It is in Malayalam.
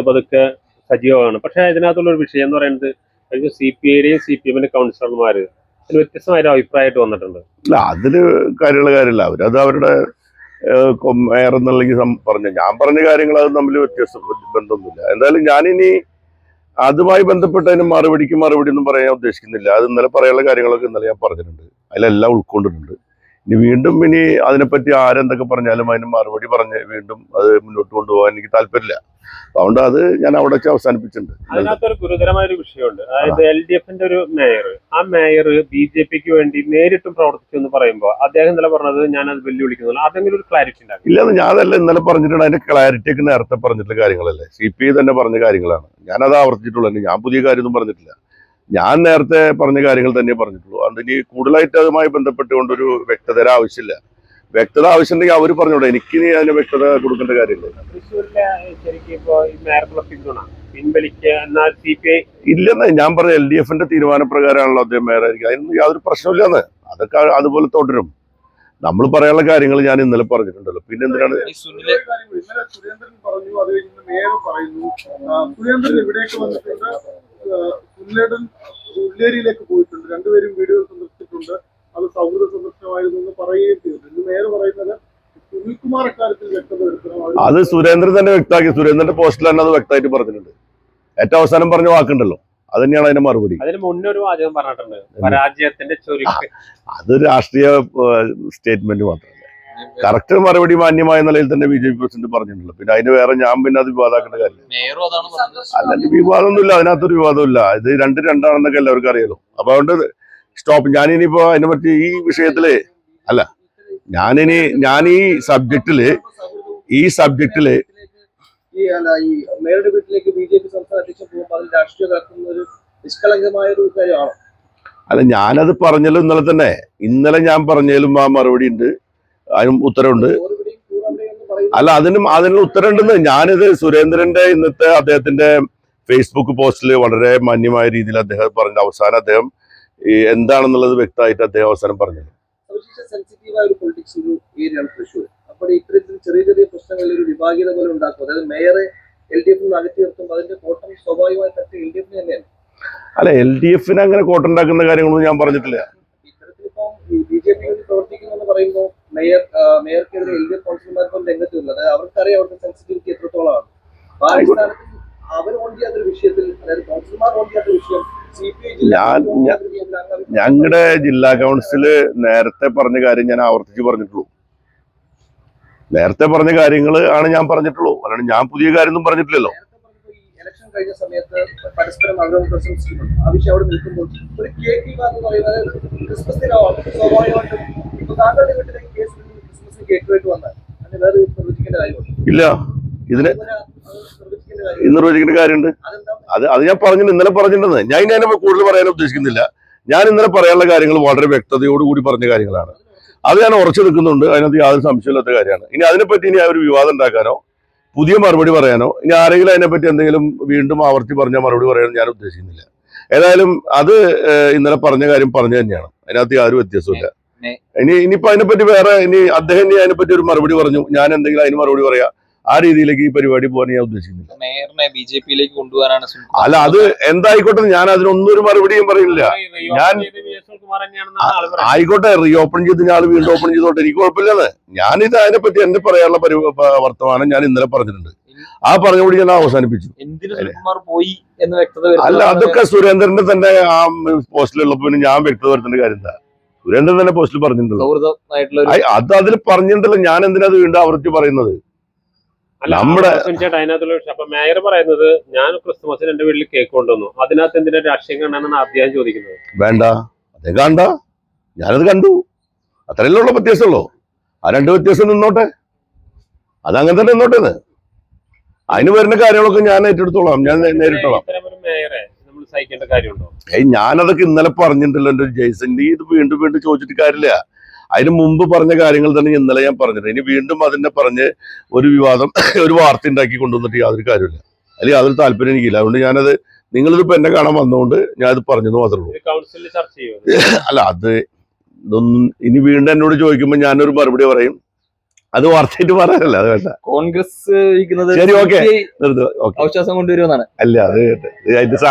പതുക്കെ സജീവമാണ്. പക്ഷേ ഇതിനകത്തുള്ള ഒരു വിഷയം എന്ന് പറയുന്നത് സി പി ഐയുടെയും സി പി എമ്മിന്റെ കൗൺസിലർമാർ അതിന് വ്യത്യസ്തമായ അഭിപ്രായമായിട്ട് വന്നിട്ടുണ്ട്. അല്ല അതിൽ കാര്യമുള്ള കാര്യമില്ല. അവരത് അവരുടെ മേയർ എന്നുള്ളെങ്കിൽ പറഞ്ഞ. ഞാൻ പറഞ്ഞ കാര്യങ്ങൾ അത് തമ്മിൽ വ്യത്യസ്ത ബന്ധമൊന്നുമില്ല. എന്തായാലും ഞാനിനി അതുമായി ബന്ധപ്പെട്ടതിന് മറുപടിക്ക് മറുപടി ഒന്നും പറയാൻ ഉദ്ദേശിക്കുന്നില്ല. അത് ഇന്നലെ പറയാനുള്ള കാര്യങ്ങളൊക്കെ ഇന്നലെ ഞാൻ പറഞ്ഞിട്ടുണ്ട്. അതിലെല്ലാം ഉൾക്കൊണ്ടിട്ടുണ്ട്. ഇനി വീണ്ടും ഇനി അതിനെപ്പറ്റി ആരെന്തൊക്കെ പറഞ്ഞാലും അതിന് മറുപടി പറഞ്ഞ് വീണ്ടും അത് മുന്നോട്ട് കൊണ്ടുപോകാൻ എനിക്ക് താല്പര്യമില്ല. അതുകൊണ്ട് അത് ഞാൻ അവിടെ വെച്ച് അവസാനിപ്പിച്ചിട്ടുണ്ട്. അതിനകത്തൊരു ഗുരുതരമായ ഒരു വിഷയമുണ്ട്. അതായത് എൽ ഡി എഫിന്റെ ഒരു മേയർ. ആ മേയർ ബി ജെ പിക്ക് വേണ്ടി നേരിട്ടും പ്രവർത്തിച്ചു എന്ന് പറയുമ്പോൾ അദ്ദേഹം ഇന്നലെ പറഞ്ഞത് ഞാൻ അത് വെല്ലുവിളിക്കുന്നില്ല അതെങ്കിലും ഒരു ക്ലാരിറ്റി ഉണ്ടാകും ഞാൻ ഞാനല്ല ഇന്നലെ പറഞ്ഞിട്ടുണ്ട് അതിന്റെ ക്ലാരിറ്റി ഒക്കെ നേരത്തെ പറഞ്ഞിട്ടുള്ള കാര്യങ്ങളല്ലേ. സി പി തന്നെ പറഞ്ഞ കാര്യങ്ങളാണ്. ഞാനത് ആവർത്തിച്ചിട്ടുള്ളൂ ഞാൻ പുതിയ കാര്യമൊന്നും പറഞ്ഞിട്ടില്ല. ഞാൻ നേരത്തെ പറഞ്ഞ കാര്യങ്ങൾ തന്നെ പറഞ്ഞിട്ടുള്ളൂ. അതുകൊണ്ട് ഇനി കൂടുതലായിട്ട് അതുമായി ബന്ധപ്പെട്ടുകൊണ്ടൊരു വ്യക്തത ആവശ്യമില്ല. വ്യക്തത ആവശ്യമുണ്ടെങ്കിൽ അവർ പറഞ്ഞോടെ എനിക്ക് ഇനി അതിന് വ്യക്തത കൊടുക്കേണ്ട കാര്യമില്ല. തൃശ്ശൂരിലെ ശരിക്കും ഇപ്പോ ഈ മേയർക്കുള്ള പിന്തുണ പിൻവലിക്കുക എന്നാൽ സി പി ഐ ഇല്ലെന്ന് ഞാൻ പറഞ്ഞ എൽ ഡി എഫിന്റെ തീരുമാനപ്രകാരമാണല്ലോ അദ്ദേഹം മേയറായിരിക്കും അതിനൊന്നും യാതൊരു പ്രശ്നമില്ലെന്ന് അതൊക്കെ അതുപോലെ തുടരും. നമ്മൾ പറയാനുള്ള കാര്യങ്ങൾ ഞാൻ ഇന്നലെ പറഞ്ഞിട്ടുണ്ടല്ലോ. പിന്നെ എന്തിനാണ് സുരേന്ദ്രൻ പറഞ്ഞു അത് കഴിഞ്ഞ് പറയുന്നു. സുരേന്ദ്രൻ ഇവിടേക്ക് വന്നിട്ടുണ്ട്. ഉള്ളേരിയിലേക്ക് പോയിട്ടുണ്ട്. രണ്ടുപേരും സൗഹൃദ സന്ദർശനമായിരുന്നു എന്ന് പറയുകയും ചെയ്തു. ഇന്ന് നേരെ പറയുന്നത് സുനിൽകുമാർ അക്കാര്യത്തിൽ വ്യക്തത അത് സുരേന്ദ്രൻ തന്നെ വ്യക്തമാക്കി. സുരേന്ദ്രന്റെ പോസ്റ്റിൽ തന്നെ അത് വ്യക്തമായിട്ട് പറഞ്ഞിട്ടുണ്ട്. ഏറ്റവും അവസാനം പറഞ്ഞ വാക്കുണ്ടല്ലോ. അത് തന്നെയാണ് അതിന്റെ മറുപടി. അതിന് മുന്നേ ഒരു വാചകം പറഞ്ഞിട്ടുണ്ട്. പരാജയത്തിന്റെ അത് രാഷ്ട്രീയ സ്റ്റേറ്റ്മെന്റ് മാത്രമല്ല. കറക്റ്റ് മറുപടി മാന്യമായ നിലയിൽ തന്നെ ബി ജെ പി പ്രസിഡന്റ് പറഞ്ഞിട്ടുള്ളൂ പിന്നെ അതിന് വേറെ ഞാൻ പിന്നെ അത് വിവാദമാക്കേണ്ട കാര്യം മേയറും അതാണ് പറഞ്ഞത്. അല്ലെങ്കിൽ വിവാദമൊന്നുമില്ല. അതിനകത്തൊരു വിവാദമില്ല. ഇത് രണ്ട് രണ്ടാണെന്നൊക്കെ എല്ലാവർക്കും അറിയാലോ. അപ്പൊ അതുകൊണ്ട് സ്റ്റോപ്പ് ഞാനിനിയിപ്പോ അതിനെ പറ്റി ഈ വിഷയത്തിൽ അല്ല ഞാനിനി ഞാൻ ഈ സബ്ജക്റ്റിൽ ഈ സബ്ജക്റ്റിൽ അല്ല ഞാനത് പറഞ്ഞല്ലോ ഇന്നലെ തന്നെ. ഇന്നലെ ഞാൻ പറഞ്ഞാലും ആ മറുപടി ഉണ്ട്. അതിനും ഉത്തരവുണ്ട്. അല്ല അതിനും അതിനുള്ള ഉത്തരവുണ്ടെന്ന് ഞാനിത് സുരേന്ദ്രന്റെ ഇന്നത്തെ അദ്ദേഹത്തിന്റെ ഫേസ്ബുക്ക് പോസ്റ്റിൽ വളരെ മാന്യമായ രീതിയിൽ അദ്ദേഹം പറഞ്ഞ അവസാനം അദ്ദേഹം ഈ എന്താണെന്നുള്ളത് വ്യക്തമായിട്ട് അദ്ദേഹം അവസാനം പറഞ്ഞു ചെറിയ ചെറിയ പ്രശ്നങ്ങളിൽ ഒരു വിഭാഗീയത പോലെ ഉണ്ടാക്കും. അതായത് മേയറെ എൽ ഡി എഫിൽ നിന്ന് അകറ്റി നിർത്തുമ്പോൾ അതിന്റെ കോട്ടം സ്വാഭാവികമായി തട്ടി എൽ ഡി എഫിന് തന്നെയാണ്. അല്ല എൽ ഡി എഫിന് അങ്ങനെ കോട്ടുണ്ടാക്കുന്ന കാര്യങ്ങളൊന്നും ഞാൻ പറഞ്ഞിട്ടില്ല. ബി ജെ പി പ്രവർത്തിക്കുന്നു എന്ന് പറയുമ്പോൾ മേയർ ആ, മേയർക്കെതിരെ എൽ ഡി എഫ് കൗൺസിലർമാർക്കും രംഗത്ത് വരുന്നത് അതായത് അവർക്കറിയാം അവരുടെ സെൻസിറ്റിവിറ്റി എത്രത്തോളമാണ്. അപ്പൊ ആ അടിസ്ഥാനത്തിൽ അവർ ഓൺ ചെയ്യാത്തൊരു വിഷയത്തിൽ അതായത് കൗൺസിലർമാർ ഓൺ ചെയ്യാത്ത വിഷയം സി പി ഐ ഞാൻ- ഞങ്ങളുടെ ജില്ലാ കൗൺസിൽ നേരത്തെ പറഞ്ഞ കാര്യം ഞാൻ ആവർത്തിച്ച് പറഞ്ഞിട്ടുള്ളൂ. നേരത്തെ പറഞ്ഞ കാര്യങ്ങൾ ആണ് ഞാൻ പറഞ്ഞിട്ടുള്ളൂ. അല്ലാണ്ട് ഞാൻ പുതിയ കാര്യമൊന്നും പറഞ്ഞിട്ടില്ലല്ലോ. ഇലക്ഷൻ കഴിഞ്ഞ സമയത്ത് പരസ്പരം അവരും പ്രശംസിക്കുന്നുണ്ട് ആ വിഷയം അവിടെ നിൽക്കുമ്പോൾ ഒരു കേക്ക് എന്ന് പറയുന്നത് ക്രിസ്മസ് ദിനമാണ് സ്വാഭാവികമായിട്ടും ഇപ്പൊ താങ്കളുടെ വീട്ടിലേക്ക് കേസ് ക്രിസ്മസിന് കേക്കുമായിട്ട് വന്നാൽ അതിന് വേറെ കാര്യമുണ്ട്. ഇല്ല. ഇതിന് നിർവചിക്കേണ്ട കാര്യമുണ്ട്. അത് അത് ഞാൻ പറഞ്ഞിട്ടുണ്ട് ഇന്നലെ പറഞ്ഞിട്ടുണ്ടെന്ന്. ഞാൻ ഇനി അതിനെ കൂടുതൽ പറയാൻ ഉദ്ദേശിക്കുന്നില്ല. ഞാൻ ഇന്നലെ പറയാനുള്ള കാര്യങ്ങൾ വളരെ വ്യക്തതയോടുകൂടി പറഞ്ഞ കാര്യങ്ങളാണ്. അത് ഞാൻ ഉറച്ചു നിൽക്കുന്നുണ്ട്. അതിനകത്ത് യാതൊരു സംശയമില്ലാത്ത കാര്യമാണ്. ഇനി അതിനെപ്പറ്റി ഇനി ആ ഒരു വിവാദം ഉണ്ടാക്കാനോ പുതിയ മറുപടി പറയാനോ ഇനി ആരെങ്കിലും അതിനെപ്പറ്റി എന്തെങ്കിലും വീണ്ടും ആവർത്തി പറഞ്ഞ മറുപടി പറയാനോ ഞാൻ ഉദ്ദേശിക്കുന്നില്ല. ഏതായാലും അത് ഇന്നലെ പറഞ്ഞ കാര്യം പറഞ്ഞു തന്നെയാണ്. അതിനകത്ത് യാതൊരു വ്യത്യാസമില്ല ഇനി ഇനിയിപ്പോ അതിനെപ്പറ്റി വേറെ ഇനി അദ്ദേഹം ഇനി അതിനെപ്പറ്റി ഒരു മറുപടി പറഞ്ഞു. ഞാൻ എന്തെങ്കിലും അതിന് മറുപടി പറയാ? ആ രീതിയിലേക്ക് ഈ പരിപാടി പോകാൻ ഞാൻ ഉദ്ദേശിക്കുന്നില്ല. മേയറിനെ ബി ജെ പിയിലേക്ക് കൊണ്ടുവരാനാണ് സുനിൽ അല്ല അത് എന്തായിക്കോട്ടെ ഞാൻ അതിനൊന്നും ഒരു മറുപടിയും പറയില്ല ഞാൻ- ആയിക്കോട്ടെ റീ ഓപ്പൺ ചെയ്ത് ഞാൻ വീണ്ടും ഓപ്പൺ ചെയ്തോട്ടെ എനിക്ക് കുഴപ്പമില്ലെന്ന്. ഞാനിത് അതിനെപ്പറ്റി എന്റെ പറയാനുള്ള പരി വർത്തമാനം ഞാൻ ഇന്നലെ പറഞ്ഞിട്ടുണ്ട്. ആ പറഞ്ഞുകൂടി ഞാൻ അവസാനിപ്പിച്ചു. പോയി എന്ന് വ്യക്തത അല്ല അതൊക്കെ സുരേന്ദ്രന്റെ തന്നെ ആ പോസ്റ്റിലുള്ളപ്പോ പിന്നെ ഞാൻ വ്യക്തത വരുത്തേണ്ട കാര്യം എന്താ സുരേന്ദ്രൻ തന്നെ പോസ്റ്റിൽ പറഞ്ഞിട്ടുണ്ടല്ലോ. അത് അതിൽ പറഞ്ഞിട്ടുണ്ടല്ലോ. ഞാൻ എന്തിനാ അത് വീണ്ടും ആവർത്തി പറയുന്നത്? നമ്മുടെ- അതിനകത്തുള്ള മേയർ പറയുന്നത് ഞാൻ ക്രിസ്മസിന് എന്റെ വീട്ടിൽ കേക്ക് കൊണ്ടുവന്നു. അതിനകത്ത് എന്തിനാ രാഷ്ട്രീയം കാണാനാണ് അദ്ദേഹം ചോദിക്കുന്നത്. വേണ്ട. അതേ കണ്ട. ഞാനത് കണ്ടു. അത്രയല്ലേ ഉള്ള വ്യത്യാസമുള്ളൂ. ആ രണ്ട് വ്യത്യാസം നിന്നോട്ടെ. അതങ്ങനെ തന്നെ നിന്നോട്ടെ അതിന് വരുന്ന കാര്യങ്ങളൊക്കെ ഞാൻ ഏറ്റെടുത്തോളാം. ഞാൻ നേരിട്ടോളാം. ഏയ് ഞാനതൊക്കെ ഇന്നലെ പറഞ്ഞിട്ടുണ്ടല്ലോ എന്റെ ജയ്സന്റെ ഇത് വീണ്ടും വീണ്ടും ചോദിച്ചിട്ട് കാര്യമില്ല. അതിന് മുമ്പ് പറഞ്ഞ കാര്യങ്ങൾ തന്നെ ഇന്നലെ ഞാൻ പറഞ്ഞത് ഇനി വീണ്ടും അതിനെ പറഞ്ഞ് ഒരു വിവാദം ഒരു വാർത്ത ഉണ്ടാക്കി കൊണ്ടുവന്നിട്ട് യാതൊരു കാര്യമില്ല അതിൽ യാതൊരു താല്പര്യം എനിക്കില്ല. അതുകൊണ്ട് ഞാനത് നിങ്ങളിതിപ്പോ എന്നെ കാണാൻ വന്നതുകൊണ്ട് ഞാനത് പറഞ്ഞെന്ന് മാത്രമേ ഉള്ളൂ. അല്ല അത് ഇതൊന്നും ഇനി വീണ്ടും എന്നോട് ചോദിക്കുമ്പോൾ ഞാനൊരു മറുപടി പറയും. അത് വാർത്തയായിട്ട് പറയാനല്ല അത് വേണ്ട. കോൺഗ്രസ് ശരി, ഓക്കെ. അവിശ്വാസം കൊണ്ടുവരുമെന്നാണ്. അല്ല അത് അതിന്റെ